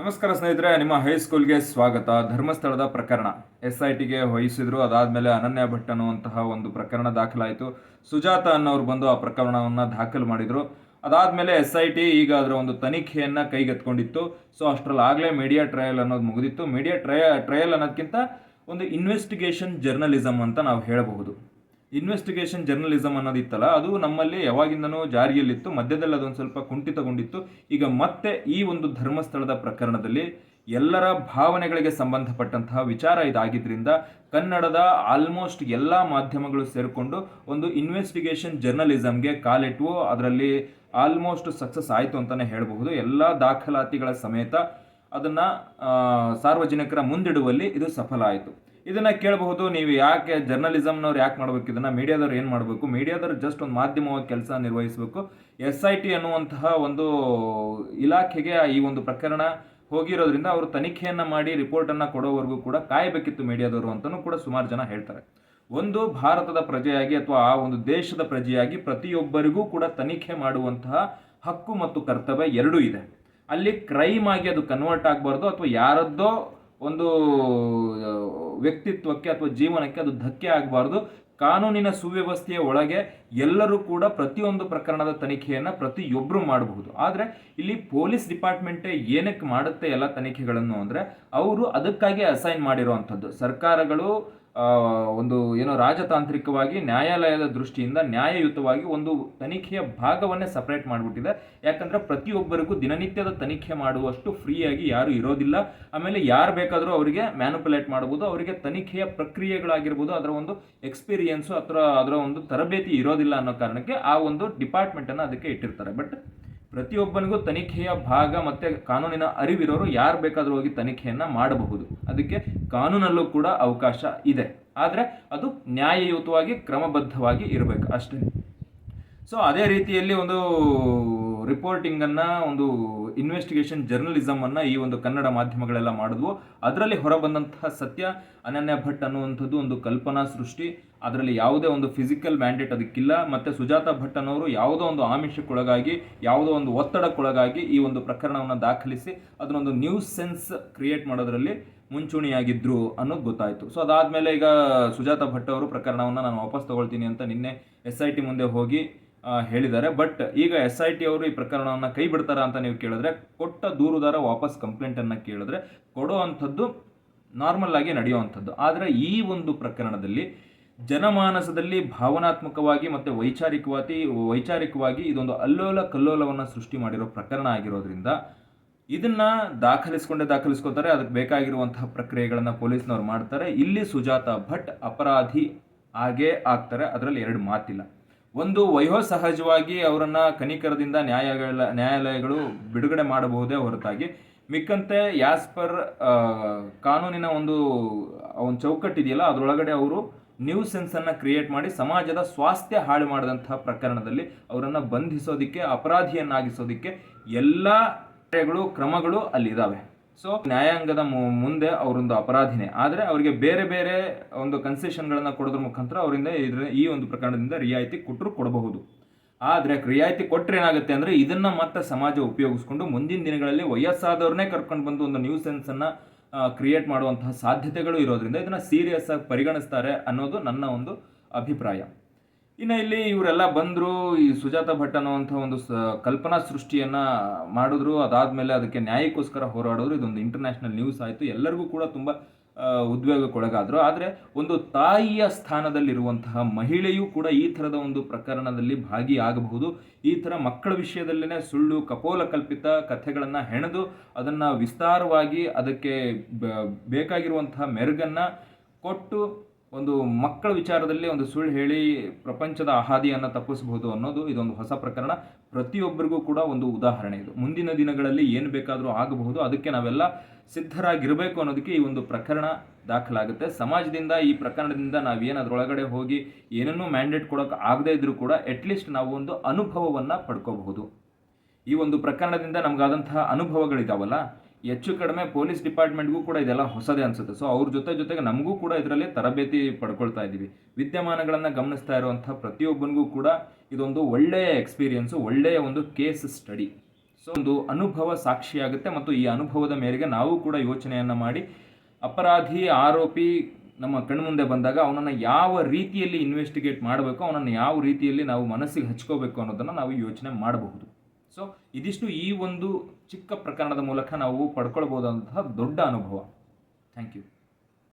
ನಮಸ್ಕಾರ ಸ್ನೇಹಿತರೆ, ನಿಮ್ಮ ಹೈಸ್ಕೂಲ್ಗೆ ಸ್ವಾಗತ. ಧರ್ಮಸ್ಥಳದ ಪ್ರಕರಣ. ಎಸ್ ಐ ಟಿಗೆ ವಹಿಸಿದ್ರು. ಅದಾದಮೇಲೆ ಅನನ್ಯ ಭಟ್ ಅನ್ನುವಂತಹ ಒಂದು ಪ್ರಕರಣ ದಾಖಲಾಯಿತು. ಸುಜಾತ ಅನ್ನೋರು ಬಂದು ಆ ಪ್ರಕರಣವನ್ನು ದಾಖಲು ಮಾಡಿದರು. ಅದಾದಮೇಲೆ ಎಸ್ ಐ ಟಿ ಈಗ ಅದರ ಒಂದು ತನಿಖೆಯನ್ನು ಕೈಗೆತ್ಕೊಂಡಿತ್ತು ಸೊ, ಅಷ್ಟರಲ್ಲಿ ಆಗಲೇ ಮೀಡಿಯಾ ಟ್ರಯಲ್ ಅನ್ನೋದು ಮುಗಿದಿತ್ತು. ಮೀಡಿಯಾ ಟ್ರಯ ಟ್ರಯಲ್ ಅನ್ನೋದಕ್ಕಿಂತ ಒಂದು ಇನ್ವೆಸ್ಟಿಗೇಷನ್ ಜರ್ನಲಿಸಮ್ ಅಂತ ನಾವು ಹೇಳಬಹುದು. ಇನ್ವೆಸ್ಟಿಗೇಷನ್ ಜರ್ನಲಿಸಮ್ ಅನ್ನೋದಿತ್ತಲ್ಲ, ಅದು ನಮ್ಮಲ್ಲಿ ಯಾವಾಗಿಂದನೂ ಜಾರಿಯಲ್ಲಿತ್ತು, ಮಧ್ಯದಲ್ಲಿ ಅದೊಂದು ಸ್ವಲ್ಪ ಕುಂಠಿತಗೊಂಡಿತ್ತು. ಈಗ ಮತ್ತೆ ಈ ಒಂದು ಧರ್ಮಸ್ಥಳದ ಪ್ರಕರಣದಲ್ಲಿ ಎಲ್ಲರ ಭಾವನೆಗಳಿಗೆ ಸಂಬಂಧಪಟ್ಟಂತಹ ವಿಚಾರ ಇದಾಗಿದ್ದರಿಂದ ಕನ್ನಡದ ಆಲ್ಮೋಸ್ಟ್ ಎಲ್ಲ ಮಾಧ್ಯಮಗಳು ಸೇರಿಕೊಂಡು ಒಂದು ಇನ್ವೆಸ್ಟಿಗೇಷನ್ ಜರ್ನಲಿಸಮ್ಗೆ ಕಾಲಿಟ್ಟವು ಅದರಲ್ಲಿ ಆಲ್ಮೋಸ್ಟ್ ಸಕ್ಸಸ್ ಆಯಿತು ಅಂತಲೇ ಹೇಳಬಹುದು. ಎಲ್ಲ ದಾಖಲಾತಿಗಳ ಸಮೇತ ಅದನ್ನು ಸಾರ್ವಜನಿಕರ ಮುಂದಿಡುವಲ್ಲಿ ಇದು ಸಫಲ ಆಯಿತು. ಇದನ್ನ ಕೇಳಬಹುದು, ನೀವು ಯಾಕೆ ಜರ್ನಲಿಸಮ್ನವ್ರು ಯಾಕೆ ಮಾಡಬೇಕು? ಇದನ್ನ ಮೀಡಿಯಾದವ್ರು ಏನು ಮಾಡಬೇಕು? ಮೀಡಿಯಾದವ್ರು ಜಸ್ಟ್ ಒಂದು ಮಾಧ್ಯಮವಾಗಿ ಕೆಲಸ ನಿರ್ವಹಿಸಬೇಕು. ಎಸ್ ಐ ಟಿ ಅನ್ನುವಂತಹ ಒಂದು ಇಲಾಖೆಗೆ ಈ ಒಂದು ಪ್ರಕರಣ ಹೋಗಿರೋದ್ರಿಂದ ಅವರು ತನಿಖೆಯನ್ನ ಮಾಡಿ ರಿಪೋರ್ಟನ್ನು ಕೊಡೋವರೆಗೂ ಕೂಡ ಕಾಯಬೇಕಿತ್ತು ಮೀಡಿಯಾದವರು ಅಂತಲೂ ಕೂಡ ಸುಮಾರು ಜನ ಹೇಳ್ತಾರೆ. ಒಂದು, ಭಾರತದ ಪ್ರಜೆಯಾಗಿ ಅಥವಾ ಆ ಒಂದು ದೇಶದ ಪ್ರಜೆಯಾಗಿ ಪ್ರತಿಯೊಬ್ಬರಿಗೂ ಕೂಡ ತನಿಖೆ ಮಾಡುವಂತಹ ಹಕ್ಕು ಮತ್ತು ಕರ್ತವ್ಯ ಎರಡೂ ಇದೆ. ಅಲ್ಲಿ ಕ್ರೈಮ್ ಆಗಿ ಅದು ಕನ್ವರ್ಟ್ ಆಗಬಾರ್ದು ಅಥವಾ ಯಾರದ್ದೋ ಒಂದು ವ್ಯಕ್ತಿತ್ವಕ್ಕೆ ಅಥವಾ ಜೀವನಕ್ಕೆ ಅದು ಧಕ್ಕೆ ಆಗಬಾರ್ದು. ಕಾನೂನಿನ ಸುವ್ಯವಸ್ಥೆಯ ಒಳಗೆ ಎಲ್ಲರೂ ಕೂಡ ಪ್ರತಿಯೊಂದು ಪ್ರಕರಣದ ತನಿಖೆಯನ್ನು ಪ್ರತಿಯೊಬ್ಬರು ಮಾಡಬಹುದು. ಆದರೆ ಇಲ್ಲಿ ಪೊಲೀಸ್ ಡಿಪಾರ್ಟ್ಮೆಂಟೇ ಏನಕ್ಕೆ ಮಾಡುತ್ತೆ ಎಲ್ಲ ತನಿಖೆಗಳನ್ನು ಅಂದರೆ, ಅವರು ಅದಕ್ಕಾಗಿ ಅಸೈನ್ ಮಾಡಿರುವಂಥದ್ದು ಸರ್ಕಾರಗಳು ಒಂದು ಏನೋ ರಾಜತಾಂತ್ರಿಕವಾಗಿ ನ್ಯಾಯಾಲಯದ ದೃಷ್ಟಿಯಿಂದ ನ್ಯಾಯಯುತವಾಗಿ ಒಂದು ತನಿಖೆಯ ಭಾಗವನ್ನೇ ಸಪ್ರೇಟ್ ಮಾಡಿಬಿಟ್ಟಿದೆ. ಯಾಕಂದ್ರೆ ಪ್ರತಿಯೊಬ್ಬರಿಗೂ ದಿನನಿತ್ಯದ ತನಿಖೆ ಮಾಡುವಷ್ಟು ಫ್ರೀಯಾಗಿ ಯಾರು ಇರೋದಿಲ್ಲ. ಆಮೇಲೆ ಯಾರು ಬೇಕಾದರೂ ಅವರಿಗೆ ಮ್ಯಾನುಪುಲೇಟ್ ಮಾಡ್ಬೋದು, ಅವರಿಗೆ ತನಿಖೆಯ ಪ್ರಕ್ರಿಯೆಗಳಾಗಿರ್ಬೋದು, ಅದರ ಒಂದು ಎಕ್ಸ್ಪೀರಿಯನ್ಸು ಅಥವಾ ಅದರ ಒಂದು ತರಬೇತಿ ಇರೋದಿಲ್ಲ ಅನ್ನೋ ಕಾರಣಕ್ಕೆ ಆ ಒಂದು ಡಿಪಾರ್ಟ್ಮೆಂಟನ್ನು ಅದಕ್ಕೆ ಇಟ್ಟಿರ್ತಾರೆ. ಬಟ್ ಪ್ರತಿಯೊಬ್ಬನಿಗೂ ತನಿಖೆಯ ಭಾಗ ಮತ್ತೆ ಕಾನೂನಿನ ಅರಿವಿರೋರು ಯಾರು ಬೇಕಾದರೂ ಹೋಗಿ ತನಿಖೆಯನ್ನು ಮಾಡಬಹುದು. ಅದಕ್ಕೆ ಕಾನೂನಲ್ಲೂ ಕೂಡ ಅವಕಾಶ ಇದೆ. ಆದರೆ ಅದು ನ್ಯಾಯಯುತವಾಗಿ ಕ್ರಮಬದ್ಧವಾಗಿ ಇರಬೇಕು. ಅಷ್ಟೇ. ಸೊ ಅದೇ ರೀತಿಯಲ್ಲಿ ಒಂದು ರಿಪೋರ್ಟಿಂಗನ್ನು ಒಂದು ಇನ್ವೆಸ್ಟಿಗೇಷನ್ ಜರ್ನಲಿಸಮನ್ನು ಈ ಒಂದು ಕನ್ನಡ ಮಾಧ್ಯಮಗಳೆಲ್ಲ ಮಾಡಿದ್ವು. ಅದರಲ್ಲಿ ಹೊರಬಂದಂತಹ ಸತ್ಯ, ಅನನ್ಯ ಭಟ್ ಅನ್ನುವಂಥದ್ದು ಒಂದು ಕಲ್ಪನಾ ಸೃಷ್ಟಿ. ಅದರಲ್ಲಿ ಯಾವುದೇ ಒಂದು ಫಿಸಿಕಲ್ ಮ್ಯಾಂಡೇಟ್ ಅದಕ್ಕಿಲ್ಲ. ಮತ್ತು ಸುಜಾತ ಭಟ್ ಅನ್ನೋರು ಯಾವುದೋ ಒಂದು ಆಮಿಷಕ್ಕೊಳಗಾಗಿ, ಯಾವುದೋ ಒಂದು ಒತ್ತಡಕ್ಕೊಳಗಾಗಿ ಈ ಒಂದು ಪ್ರಕರಣವನ್ನು ದಾಖಲಿಸಿ, ಅದನ್ನೊಂದು ನ್ಯೂಸ್ ಸೆನ್ಸ್ ಕ್ರಿಯೇಟ್ ಮಾಡೋದರಲ್ಲಿ ಮುಂಚೂಣಿಯಾಗಿದ್ರು ಅನ್ನೋದು ಗೊತ್ತಾಯಿತು. ಸೊ ಅದಾದಮೇಲೆ ಈಗ ಸುಜಾತ ಭಟ್ ಅವರು ಪ್ರಕರಣವನ್ನು ನಾನು ವಾಪಸ್ ತಗೊಳ್ತೀನಿ ಅಂತ ನಿನ್ನೆ ಎಸ್ ಐ ಟಿ ಮುಂದೆ ಹೋಗಿ ಹೇಳಿದ್ದಾರೆ. ಬಟ್ ಈಗ ಎಸ್ ಐ ಟಿ ಅವರು ಈ ಪ್ರಕರಣವನ್ನು ಕೈ ಬಿಡ್ತಾರೆ ಅಂತ ನೀವು ಕೇಳಿದ್ರೆ, ಕೊಟ್ಟ ದೂರುದಾರ ವಾಪಸ್ ಕಂಪ್ಲೇಂಟನ್ನು ಕೇಳಿದ್ರೆ, ಕೊಡೋ ಅಂಥದ್ದು ನಾರ್ಮಲ್ ಆಗಿ ನಡೆಯುವಂಥದ್ದು ಆದರೆ ಈ ಒಂದು ಪ್ರಕರಣದಲ್ಲಿ ಜನಮಾನಸದಲ್ಲಿ ಭಾವನಾತ್ಮಕವಾಗಿ ಮತ್ತು ವೈಚಾರಿಕವಾಗಿ ವೈಚಾರಿಕವಾಗಿ ಇದೊಂದು ಅಲ್ಲೋಲ ಕಲ್ಲೋಲವನ್ನು ಸೃಷ್ಟಿ ಮಾಡಿರೋ ಪ್ರಕರಣ ಆಗಿರೋದ್ರಿಂದ ಇದನ್ನ ದಾಖಲಿಸ್ಕೊಂಡೇ ದಾಖಲಿಸ್ಕೋತಾರೆ. ಅದಕ್ಕೆ ಬೇಕಾಗಿರುವಂತಹ ಪ್ರಕ್ರಿಯೆಗಳನ್ನು ಪೊಲೀಸ್ನವ್ರು ಮಾಡ್ತಾರೆ. ಇಲ್ಲಿ ಸುಜಾತ ಭಟ್ ಅಪರಾಧಿ ಹಾಗೇ ಆಗ್ತಾರೆ. ಅದರಲ್ಲಿ ಎರಡು ಮಾತಿಲ್ಲ. ಒಂದು ವಯೋಸಹಜವಾಗಿ ಅವರನ್ನ ಕನಿಕರದಿಂದ ನ್ಯಾಯಗಳ, ನ್ಯಾಯಾಲಯಗಳು ಬಿಡುಗಡೆ ಮಾಡಬಹುದೇ ಹೊರತಾಗಿ. ಮಿಕ್ಕಂತೆ ಯಾಸ್ಪರ್ ಕಾನೂನಿನ ಒಂದು ಒಂದು ಚೌಕಟ್ಟಿದೆಯಲ್ಲ, ಅದರೊಳಗಡೆ ಅವರು ನ್ಯೂ ಸೆನ್ಸನ್ನು ಕ್ರಿಯೇಟ್ ಮಾಡಿ ಸಮಾಜದ ಸ್ವಾಸ್ಥ್ಯ ಹಾಳು ಮಾಡಿದಂತಹ ಪ್ರಕರಣದಲ್ಲಿ ಅವರನ್ನು ಬಂಧಿಸೋದಕ್ಕೆ, ಅಪರಾಧಿಯನ್ನಾಗಿಸೋದಕ್ಕೆ ಎಲ್ಲ ಕ್ರಮಗಳು ಅಲ್ಲಿದ್ದಾವೆ. ಸೊ ನ್ಯಾಯಾಂಗದ ಮುಂದೆ ಅವರೊಂದು ಅಪರಾಧಿನೇ. ಆದರೆ ಅವರಿಗೆ ಬೇರೆ ಬೇರೆ ಒಂದು ಕನ್ಸೆಷನ್ಗಳನ್ನು ಕೊಡೋದ್ರ ಮುಖಾಂತರ ಅವರಿಂದ ಇದ್ರ, ಈ ಒಂದು ಪ್ರಕರಣದಿಂದ ರಿಯಾಯಿತಿ ಕೊಟ್ಟರು ಕೊಡಬಹುದು. ಆದರೆ ರಿಯಾಯಿತಿ ಕೊಟ್ಟರೆ ಏನಾಗುತ್ತೆ ಅಂದರೆ ಇದನ್ನ ಮತ್ತೆ ಸಮಾಜ ಉಪಯೋಗಿಸ್ಕೊಂಡು ಮುಂದಿನ ದಿನಗಳಲ್ಲಿ ವಯಸ್ಸಾದವ್ರನ್ನೇ ಕರ್ಕೊಂಡು ಬಂದು ಒಂದು ನ್ಯೂಸ್ ಸೆನ್ಸನ್ನು ಕ್ರಿಯೇಟ್ ಮಾಡುವಂತಹ ಸಾಧ್ಯತೆಗಳು ಇರೋದ್ರಿಂದ ಇದನ್ನು ಸೀರಿಯಸ್ ಆಗಿ ಪರಿಗಣಿಸ್ತಾರೆ ಅನ್ನೋದು ನನ್ನ ಒಂದು ಅಭಿಪ್ರಾಯ. ಇನ್ನು ಇಲ್ಲಿ ಇವರೆಲ್ಲ ಬಂದರು, ಈ ಸುಜಾತ ಭಟ್ ಅನ್ನುವಂಥ ಒಂದು ಸ, ಕಲ್ಪನಾ ಸೃಷ್ಟಿಯನ್ನು ಮಾಡಿದ್ರು. ಅದಾದಮೇಲೆ ಅದಕ್ಕೆ ನ್ಯಾಯಕ್ಕೋಸ್ಕರ ಹೋರಾಡಿದ್ರು. ಇದೊಂದು ಇಂಟರ್ನ್ಯಾಷನಲ್ ನ್ಯೂಸ್ ಆಯಿತು. ಎಲ್ಲರಿಗೂ ಕೂಡ ತುಂಬ ಉದ್ವೇಗಕ್ಕೊಳಗಾದರು. ಆದರೆ ಒಂದು ತಾಯಿಯ ಸ್ಥಾನದಲ್ಲಿರುವಂತಹ ಮಹಿಳೆಯೂ ಕೂಡ ಈ ಥರದ ಒಂದು ಪ್ರಕರಣದಲ್ಲಿ ಭಾಗಿಯಾಗಬಹುದು. ಈ ಥರ ಮಕ್ಕಳ ವಿಷಯದಲ್ಲೇ ಸುಳ್ಳು, ಕಪೋಲ ಕಲ್ಪಿತ ಕಥೆಗಳನ್ನು ಹೆಣೆದು ಅದನ್ನು ವಿಸ್ತಾರವಾಗಿ ಅದಕ್ಕೆ ಬೇಕಾಗಿರುವಂತಹ ಮೆರುಗನ್ನು ಕೊಟ್ಟು ಒಂದು ಮಕ್ಕಳ ವಿಚಾರದಲ್ಲಿ ಒಂದು ಸುಳ್ಳು ಹೇಳಿ ಪ್ರಪಂಚದ ಅಹಾದಿಯನ್ನು ತಪ್ಪಿಸಬಹುದು ಅನ್ನೋದು ಇದೊಂದು ಹೊಸ ಪ್ರಕರಣ. ಪ್ರತಿಯೊಬ್ಬರಿಗೂ ಕೂಡ ಒಂದು ಉದಾಹರಣೆ ಇದು. ಮುಂದಿನ ದಿನಗಳಲ್ಲಿ ಏನು ಬೇಕಾದರೂ ಆಗಬಹುದು. ಅದಕ್ಕೆ ನಾವೆಲ್ಲ ಸಿದ್ಧರಾಗಿರಬೇಕು ಅನ್ನೋದಕ್ಕೆ ಈ ಒಂದು ಪ್ರಕರಣ ದಾಖಲಾಗುತ್ತೆ. ಸಮಾಜದಿಂದ ಈ ಪ್ರಕರಣದಿಂದ ನಾವೇನು ಅದರೊಳಗಡೆ ಹೋಗಿ ಏನನ್ನೂ ಮ್ಯಾಂಡೇಟ್ ಕೊಡೋಕೆ ಆಗದೇ ಇದ್ರೂ ಕೂಡ ಅಟ್ಲೀಸ್ಟ್ ನಾವು ಒಂದು ಅನುಭವವನ್ನು ಪಡ್ಕೋಬಹುದು. ಈ ಒಂದು ಪ್ರಕರಣದಿಂದ ನಮಗಾದಂತಹ ಅನುಭವಗಳಿದಾವಲ್ಲ ಹೆಚ್ಚು ಕಡಿಮೆ ಪೊಲೀಸ್ ಡಿಪಾರ್ಟ್ಮೆಂಟ್ಗೂ ಕೂಡ ಇದೆಲ್ಲ ಹೊಸದೇ ಅನಿಸುತ್ತೆ. ಸೊ ಅವ್ರ ಜೊತೆ ಜೊತೆಗೆ ನಮಗೂ ಕೂಡ ಇದರಲ್ಲಿ ತರಬೇತಿ ಪಡ್ಕೊಳ್ತಾ ಇದ್ದೀವಿ. ವಿದ್ಯಮಾನಗಳನ್ನು ಗಮನಿಸ್ತಾ ಇರುವಂಥ ಪ್ರತಿಯೊಬ್ಬನಿಗೂ ಕೂಡ ಇದೊಂದು ಒಳ್ಳೆಯ ಎಕ್ಸ್ಪೀರಿಯನ್ಸು ಒಳ್ಳೆಯ ಒಂದು ಕೇಸ್ ಸ್ಟಡಿ ಸೊ ಒಂದು ಅನುಭವ ಸಾಕ್ಷಿಯಾಗುತ್ತೆ ಮತ್ತು ಈ ಅನುಭವದ ಮೇರೆಗೆ ನಾವು ಕೂಡ ಯೋಚನೆಯನ್ನು ಮಾಡಿ, ಅಪರಾಧಿ ಆರೋಪಿ ನಮ್ಮ ಕಣ್ಮುಂದೆ ಬಂದಾಗ ಅವನನ್ನು ಯಾವ ರೀತಿಯಲ್ಲಿ ಇನ್ವೆಸ್ಟಿಗೇಟ್ ಮಾಡಬೇಕು, ಅವನನ್ನು ಯಾವ ರೀತಿಯಲ್ಲಿ ನಾವು ಮನಸ್ಸಿಗೆ ಹಚ್ಕೋಬೇಕು ಅನ್ನೋದನ್ನು ನಾವು ಯೋಚನೆ ಮಾಡಬಹುದು. ಸೊ ಇದಿಷ್ಟು ಈ ಒಂದು ಚಿಕ್ಕ ಪ್ರಕರಣದ ಮೂಲಕ ನಾವು ಪಡ್ಕೊಳ್ಬೋದಂತಹ ದೊಡ್ಡ ಅನುಭವ. Thank you.